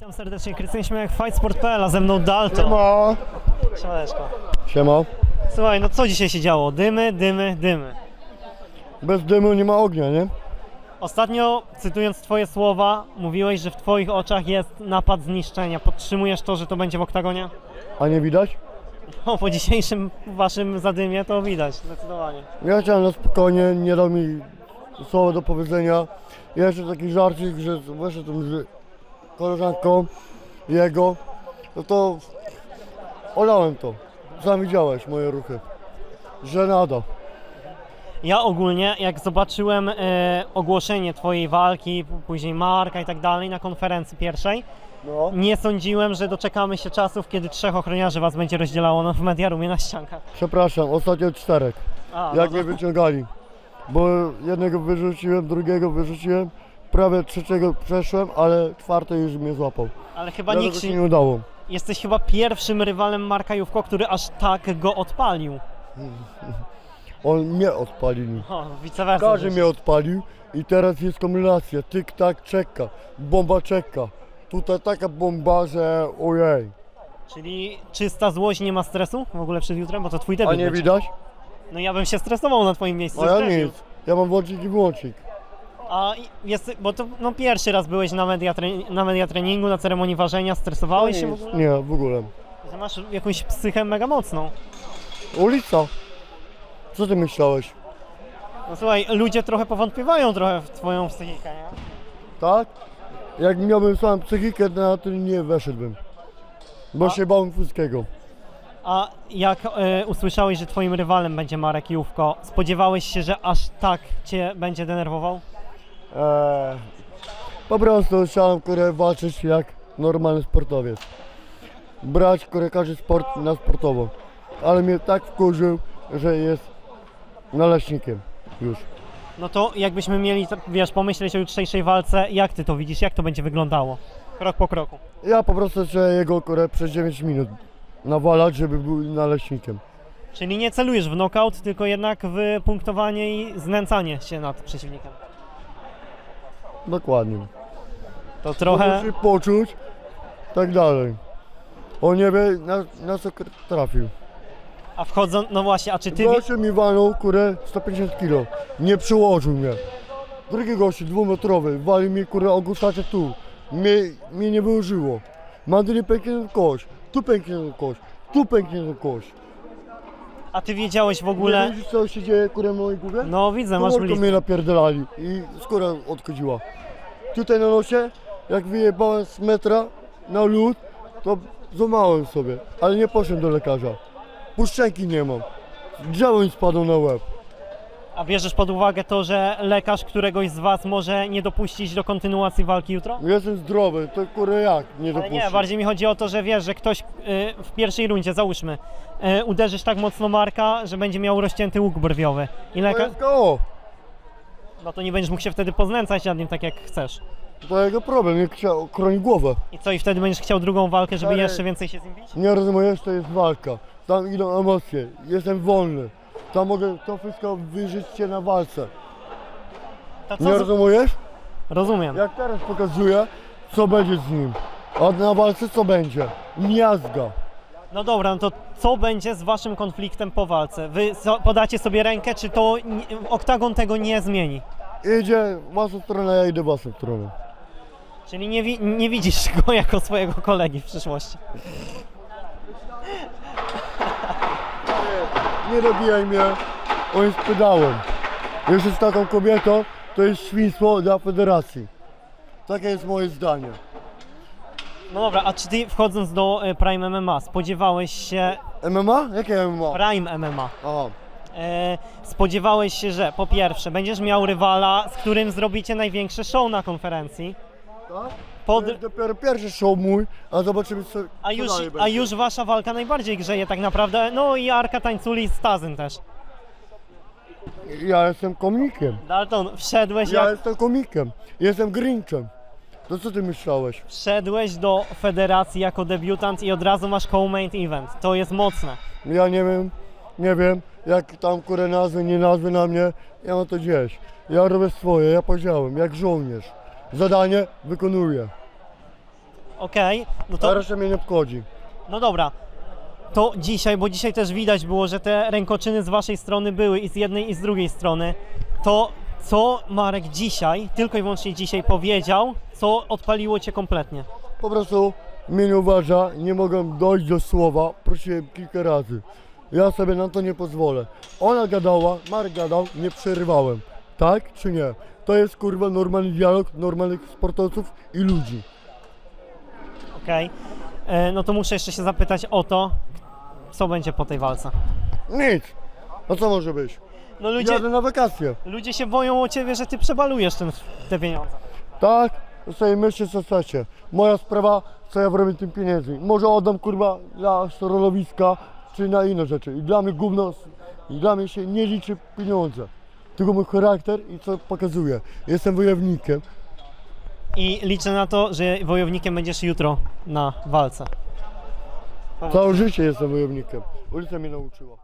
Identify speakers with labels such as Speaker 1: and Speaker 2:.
Speaker 1: Witam serdecznie, Krystian Śmiech, fightsport.pl, a ze mną Dalton.
Speaker 2: Siema.
Speaker 1: Siemaneczko.
Speaker 2: Siema.
Speaker 1: Słuchaj, no co dzisiaj się działo? Dymy, dymy, dymy.
Speaker 2: Bez dymu nie ma ognia, nie?
Speaker 1: Ostatnio, cytując twoje słowa, mówiłeś, że w twoich oczach jest napad zniszczenia. Podtrzymujesz to, że to będzie w oktagonie?
Speaker 2: A nie widać?
Speaker 1: No, po dzisiejszym waszym zadymie to widać, zdecydowanie.
Speaker 2: Ja chciałem na spokojnie, nie dał mi słowa do powiedzenia. Jeszcze taki żarcik, że wyszedł z koleżanką jego, no to olałem to. Sam widziałeś moje ruchy. Żenada.
Speaker 1: Ja ogólnie, jak zobaczyłem e, ogłoszenie twojej walki, p- później Marka i tak dalej na konferencji pierwszej,
Speaker 2: No.
Speaker 1: nie sądziłem, że doczekamy się czasów, kiedy trzech ochroniarzy was będzie rozdzielało no, w mediarumie na ściankach.
Speaker 2: Przepraszam, ostatnio czterech.
Speaker 1: A,
Speaker 2: Jak
Speaker 1: no,
Speaker 2: mnie wyciągali. Bo jednego wyrzuciłem, drugiego wyrzuciłem, prawie trzeciego przeszłem, ale czwarty już mnie złapał.
Speaker 1: ale chyba
Speaker 2: Dlatego
Speaker 1: nikt
Speaker 2: się nie udało.
Speaker 1: Jesteś chyba pierwszym rywalem Marka Jówko, który aż tak go odpalił.
Speaker 2: On mnie odpalił.
Speaker 1: O, vice versa.
Speaker 2: Każdy mnie odpalił i teraz jest kombinacja. Tyk tak czeka, bomba czeka. Tutaj taka bomba, że ojej.
Speaker 1: Czyli czysta złość, nie ma stresu w ogóle przed jutrem, bo to twój
Speaker 2: A
Speaker 1: debiut.
Speaker 2: nie
Speaker 1: będzie.
Speaker 2: widać?
Speaker 1: No ja bym się stresował na twoim miejscu.
Speaker 2: A
Speaker 1: to
Speaker 2: ja
Speaker 1: jest
Speaker 2: nic. Ja mam włącznik i wyłącznik.
Speaker 1: A jest, bo to no, pierwszy raz byłeś na media, tre- na media treningu, na ceremonii ważenia, stresowałeś się w ogóle?
Speaker 2: Nie, w ogóle.
Speaker 1: Że Masz jakąś psychę mega mocną.
Speaker 2: Ulica. Co ty myślałeś?
Speaker 1: No słuchaj, ludzie trochę powątpiewają trochę w twoją psychikę, nie?
Speaker 2: Tak? Jak miałbym samą psychikę, to na to nie weszedłbym. Bo
Speaker 1: A-
Speaker 2: się bałem wszystkiego.
Speaker 1: A jak e, usłyszałeś, że twoim rywalem będzie Marek Jówko, spodziewałeś się, że aż tak cię będzie denerwował?
Speaker 2: Eee, po prostu chciałem kurę walczyć jak normalny sportowiec. Brać kurę każdy sport na sportowo. Ale mnie tak wkurzył, że jest naleśnikiem już.
Speaker 1: No to jakbyśmy mieli, wiesz, pomyśleć o jutrzejszej walce, jak ty to widzisz, jak to będzie wyglądało? Krok po kroku.
Speaker 2: Ja po prostu chcę jego kurę przez 9 minut nawalać, żeby był naleśnikiem.
Speaker 1: Czyli nie celujesz w knockout, tylko jednak w punktowanie i znęcanie się nad przeciwnikiem.
Speaker 2: Dokładnie.
Speaker 1: To trochę...
Speaker 2: Musi poczuć, tak dalej. On nie wie na, na co k- trafił.
Speaker 1: A wchodzą, no właśnie, a czy ty...
Speaker 2: Gościu mi walnął kurę 150 kg. Nie przyłożył mnie. Drugi gościu dwumetrowy wali mi kurę ogłuszacze tu. Mnie, mnie nie wyłożyło. Mandyli pęknięty kość, tu pęknięty kość, tu pęknięty kość.
Speaker 1: A ty wiedziałeś w ogóle...
Speaker 2: widzisz co się dzieje kurę mojej głowie?
Speaker 1: No widzę, masz
Speaker 2: Komórką
Speaker 1: listę.
Speaker 2: mnie napierdalali i skóra odchodziła. Tutaj na nosie, jak wyjebałem z metra na lód, to złamałem sobie, ale nie poszedłem do lekarza. Puszczęki nie mam. Drzewo mi spadło na łeb.
Speaker 1: A bierzesz pod uwagę to, że lekarz któregoś z was może nie dopuścić do kontynuacji walki jutro?
Speaker 2: Jestem zdrowy, to kurę jak nie
Speaker 1: Ale
Speaker 2: dopuścić?
Speaker 1: nie, bardziej mi chodzi o to, że wiesz, że ktoś y, w pierwszej rundzie, załóżmy, y, uderzysz tak mocno Marka, że będzie miał rozcięty łuk brwiowy. I
Speaker 2: To
Speaker 1: lekarz...
Speaker 2: jest!
Speaker 1: No to nie będziesz mógł się wtedy poznęcać nad nim tak jak chcesz.
Speaker 2: To jego problem, nie chciał chronić głowę.
Speaker 1: I co, i wtedy będziesz chciał drugą walkę, żeby jeszcze więcej się z nim bić?
Speaker 2: Nie rozumiesz, to jest walka. Tam idą emocje, jestem wolny. Tam mogę to wszystko wyżyć się na walce.
Speaker 1: To co
Speaker 2: Nie
Speaker 1: z...
Speaker 2: rozumiesz?
Speaker 1: Rozumiem.
Speaker 2: Jak teraz pokazuję, co będzie z nim. A na walce co będzie? Miazga.
Speaker 1: No dobra, no to co będzie z waszym konfliktem po walce? Wy so- podacie sobie rękę, czy to nie, oktagon tego nie zmieni?
Speaker 2: Idzie w waszą stronę, ja idę w waszą stronę.
Speaker 1: Czyli nie, wi- nie widzisz go jako swojego kolegi w przyszłości.
Speaker 2: Nie dobijaj mnie, on jest pedałem. Jeśli z taką kobietą, to jest świństwo dla federacji. Takie jest moje zdanie.
Speaker 1: No dobra, a czy ty wchodząc do e, Prime MMA spodziewałeś się...
Speaker 2: MMA? Jakie MMA?
Speaker 1: Prime MMA.
Speaker 2: Aha.
Speaker 1: E, spodziewałeś się, że po pierwsze będziesz miał rywala, z którym zrobicie największe show na konferencji.
Speaker 2: Tak?
Speaker 1: Pod,
Speaker 2: To jest dopiero pierwszy show mój, a zobaczymy co,
Speaker 1: a,
Speaker 2: co
Speaker 1: już,
Speaker 2: dalej
Speaker 1: a
Speaker 2: będzie.
Speaker 1: już wasza walka najbardziej grzeje tak naprawdę. No i Arka Tańculi z Tazyn też.
Speaker 2: Ja jestem komikiem.
Speaker 1: Dalton, wszedłeś
Speaker 2: Ja
Speaker 1: jak...
Speaker 2: jestem komikiem. Jestem Grinchem. To co ty myślałeś?
Speaker 1: Wszedłeś do federacji jako debiutant i od razu masz co-main event. To jest mocne.
Speaker 2: Ja nie wiem, nie wiem, jak tam kurę nazwy, nie nazwy na mnie, ja mam to gdzieś. Ja robię swoje, ja powiedziałem, jak żołnierz. Zadanie wykonuję.
Speaker 1: Okej, no
Speaker 2: A
Speaker 1: to
Speaker 2: reszta mnie nie obchodzi.
Speaker 1: no dobra. To dzisiaj, bo dzisiaj też widać było, że te rękoczyny z waszej strony były i z jednej i z drugiej strony. To co Marek dzisiaj, tylko i wyłącznie dzisiaj powiedział, co odpaliło cię kompletnie?
Speaker 2: Po prostu mnie nie uważa, nie mogę dojść do słowa, prosiłem kilka razy. Ja sobie na to nie pozwolę. Ona gadała, Marek gadał, nie przerywałem. Tak czy nie? To jest kurwa normalny dialog normalnych sportowców i ludzi.
Speaker 1: Okej. E, No to muszę jeszcze się zapytać o to, co będzie po tej walce.
Speaker 2: Nic. A co może być?
Speaker 1: No ludzie,
Speaker 2: Jadę na wakacje.
Speaker 1: ludzie się boją o ciebie, że ty przebalujesz ten, te pieniądze.
Speaker 2: Tak? To sobie myślcie co chcecie. Moja sprawa, co ja zrobię tym pieniędzmi. Może oddam kurwa dla środowiska, czy na inne rzeczy. I dla mnie gówno, i dla mnie się nie liczy pieniądze. Tylko mój charakter i co pokazuję. Jestem wojownikiem.
Speaker 1: I liczę na to, że wojownikiem będziesz jutro na walce.
Speaker 2: Całe życie jestem wojownikiem. Ulica mnie nauczyła.